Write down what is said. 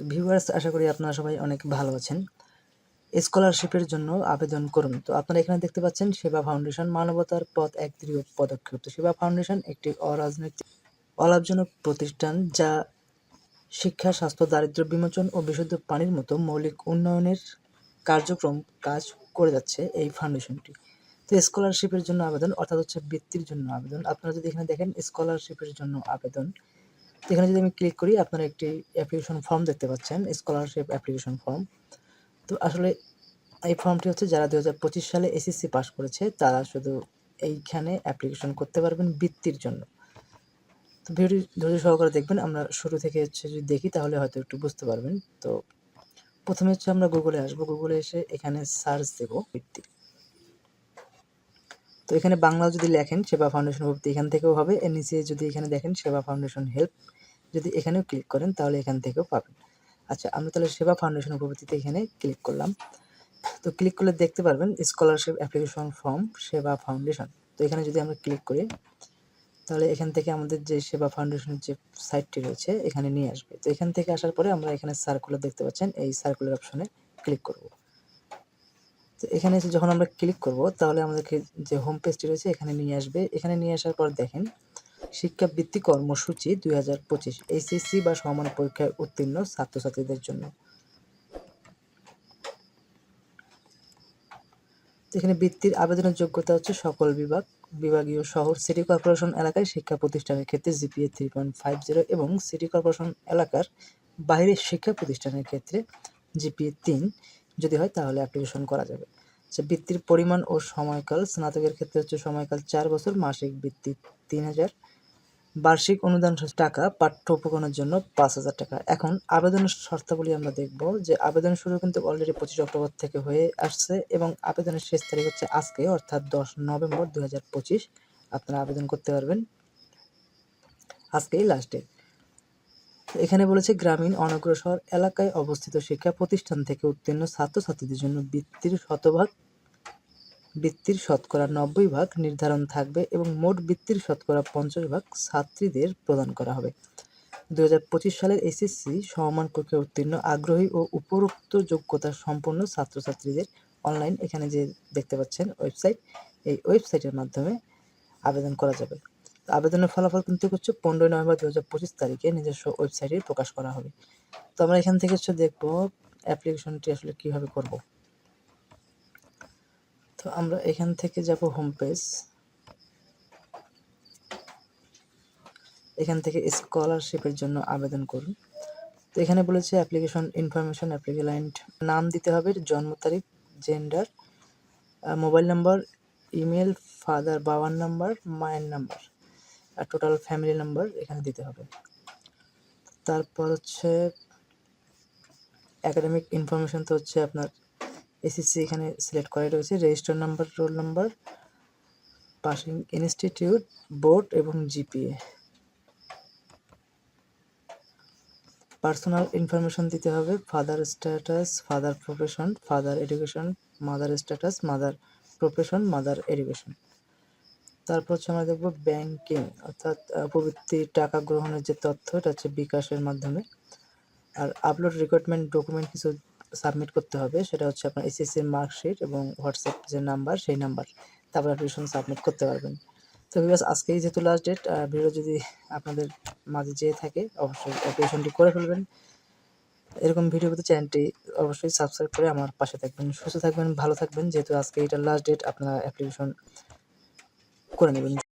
তো ভিউয়ার্স আশা করি আপনারা সবাই অনেক ভালো আছেন। স্কলারশিপের জন্য আবেদন করুন। তো আপনারা এখানে দেখতে পাচ্ছেন সেবা ফাউন্ডেশন মানবতার পথ এক দৃঢ় পদক্ষেপ। তো সেবা ফাউন্ডেশন একটি অরাজনৈতিক, অলাভজনক প্রতিষ্ঠান যা শিক্ষা, স্বাস্থ্য, দারিদ্র্য বিমোচন ও বিশুদ্ধ পানির মতো মৌলিক উন্নয়নের কার্যক্রম কাজ করে যাচ্ছে এই ফাউন্ডেশনটি। তো স্কলারশিপের জন্য আবেদন অর্থাৎ হচ্ছে বৃত্তির জন্য আবেদন। আপনারা যদি এখানে দেখেন স্কলারশিপের জন্য আবেদন এখানে যদি আমি ক্লিক করি, আপনারা একটি অ্যাপ্লিকেশন ফর্ম দেখতে পাচ্ছেন স্কলারশিপ অ্যাপ্লিকেশন ফর্ম তো আসলে এই ফর্মটি হচ্ছে যারা দু হাজার পঁচিশ সালে এসএসসি পাস করেছে, তারা শুধু এইখানে অ্যাপ্লিকেশন করতে পারবেন বৃত্তির জন্য। তো ভিডিওটি ধৈর্য সহকারে দেখবেন, আমরা শুরু থেকে হচ্ছে যদি দেখি, তাহলে হয়তো একটু বুঝতে পারবেন। তো প্রথমে হচ্ছে আমরা গুগলে আসব। গুগলে এসে এখানে সার্চ দেবো বৃত্তি। তো এখানে বাংলা যদি লেখেন সেবা ফাউন্ডেশন ভর্তি এখান থেকেও হবে। এর নিচে যদি এখানে দেখেন সেবা ফাউন্ডেশন হেল্প যদি এখানেও ক্লিক করেন তাহলে এখান থেকেও পাবেন। আচ্ছা আমরা তাহলে সেবা ফাউন্ডেশন উপভূতিতে এখানে ক্লিক করলাম। তো ক্লিক করলে দেখতে পারবেন scholarship application form Seba foundation তো এখানে যদি আমরা ক্লিক করি, তাহলে এখান থেকে আমাদের যে সেবা ফাউন্ডেশনের যে সাইটটি রয়েছে, এখানে নিয়ে আসবে। তো এখান থেকে আসার পরে আমরা এখানে সার্কুলার দেখতে পাচ্ছেন, এই সার্কুলার অপশনে ক্লিক করব। তো এখানে এসে যখন আমরা ক্লিক করব, তাহলে আমাদেরকে যে হোম পেজটি রয়েছে, এখানে নিয়ে আসবে। এখানে নিয়ে আসার পর দেখেন, শিক্ষাবৃত্তি কর্মসূচি দুই হাজার পঁচিশ এইচএসসি বা সমান পরীক্ষায় উত্তীর্ণ ছাত্রছাত্রীদের জন্য। এখানে বৃত্তির আবেদনের যোগ্যতা হচ্ছে সকল বিভাগ, বিভাগীয় শহর সিটি কর্পোরেশন এলাকায় শিক্ষা প্রতিষ্ঠানের ক্ষেত্রে GPA three point five zero এবং সিটি কর্পোরেশন এলাকার বাইরের শিক্ষা প্রতিষ্ঠানের ক্ষেত্রে জিপিএ তিন। যদি হয় তাহলে অ্যাপ্লিকেশন করা যাবে। আচ্ছা বৃত্তির পরিমাণ ও সময়কাল। স্নাতকের ক্ষেত্রে হচ্ছে সময়কাল চার বছর, মাসিক বৃত্তি তিন হাজার। বার্ষিক অনুদান টাকা, পাঠ্য উপকরণের জন্য পাঁচ হাজার টাকা। এখন আবেদনের শর্তাবলী আমরা দেখব যে আবেদন শুরু কিন্তু অলরেডি পঁচিশ অক্টোবর থেকে হয়ে আসছে এবং আবেদনের শেষ তারিখ হচ্ছে আজকে, অর্থাৎ দশ নভেম্বর দু হাজার পঁচিশ। আপনারা আবেদন করতে পারবেন। আজকেই লাস্ট ডেট এখানে বলেছে, গ্রামীণ অনগ্রসর এলাকায় অবস্থিত শিক্ষা প্রতিষ্ঠান থেকে উত্তীর্ণ ছাত্রছাত্রীদের জন্য বৃত্তির শতভাগ, বৃত্তির শতকরা নব্বই ভাগ নির্ধারণ থাকবে এবং মোট বৃত্তির শতকরা পঞ্চাশ ভাগ ছাত্রীদের প্রদান করা হবে। দু হাজার পঁচিশ সালের এসএসসি সমমান পরীক্ষায় উত্তীর্ণ, আগ্রহী ও উপরোক্ত যোগ্যতা সম্পন্ন ছাত্রছাত্রীদের অনলাইন এখানে যে দেখতে পাচ্ছেন ওয়েবসাইট, এই ওয়েবসাইটের মাধ্যমে আবেদন করা যাবে। আবেদনের ফলাফল কিন্তু হচ্ছে পনেরোই নভেম্বর দু হাজার পঁচিশ তারিখে নিজস্ব ওয়েবসাইটে প্রকাশ করা হবে। তো আমরা এখান থেকে হচ্ছে দেখব অ্যাপ্লিকেশনটি আসলে কীভাবে করব। তো আমরা এখান থেকে যাব হোম পেজ এখান থেকে স্কলারশিপের জন্য আবেদন করুন। তো এখানে বলেছে অ্যাপ্লিকেশন ইনফরমেশন অ্যাপ্লিকেন্ট নাম দিতে হবে, জন্ম তারিখ gender mobile number email father বাবার নাম্বার মায়ের নাম্বার আর টোটাল ফ্যামিলি নাম্বার এখানে দিতে হবে। তারপর হচ্ছে একাডেমিক ইনফরমেশন তো হচ্ছে আপনার এসএসসি এখানে সিলেক্ট করা রয়েছে। Register number roll number passing institute board এবং জিপিএ পার্সোনাল ইনফরমেশন দিতে হবে। Father status father profession father education mother status mother profession mother education তারপর হচ্ছে আমরা দেখব ব্যাংকিং অর্থাৎ প্রবৃত্তি টাকা গ্রহণের যে তথ্য, এটা হচ্ছে বিকাশের মাধ্যমে। আর আপলোড রিকোয়ারমেন্ট ডকুমেন্ট কিছু সাবমিট করতে হবে, সেটা হচ্ছে আপনার এসএসসির মার্কশিট এবং হোয়াটসঅ্যাপ যে নাম্বার সেই নাম্বার তারপর অ্যাপ্লিকেশন সাবমিট করতে পারবেন। তো বিকজ আজকেই যেহেতু লাস্ট ডেট ভিডিও যদি আপনাদের মাঝে যেয়ে থাকে, অবশ্যই অ্যাপ্লিকেশনটি করে ফেলবেন। এরকম ভিডিও পেতে চ্যানেলটি অবশ্যই সাবস্ক্রাইব করে আমার পাশে থাকবেন। সুস্থ থাকবেন, ভালো থাকবেন। যেহেতু আজকে এটা লাস্ট ডেট আপনারা অ্যাপ্লিকেশন করে নেবেন।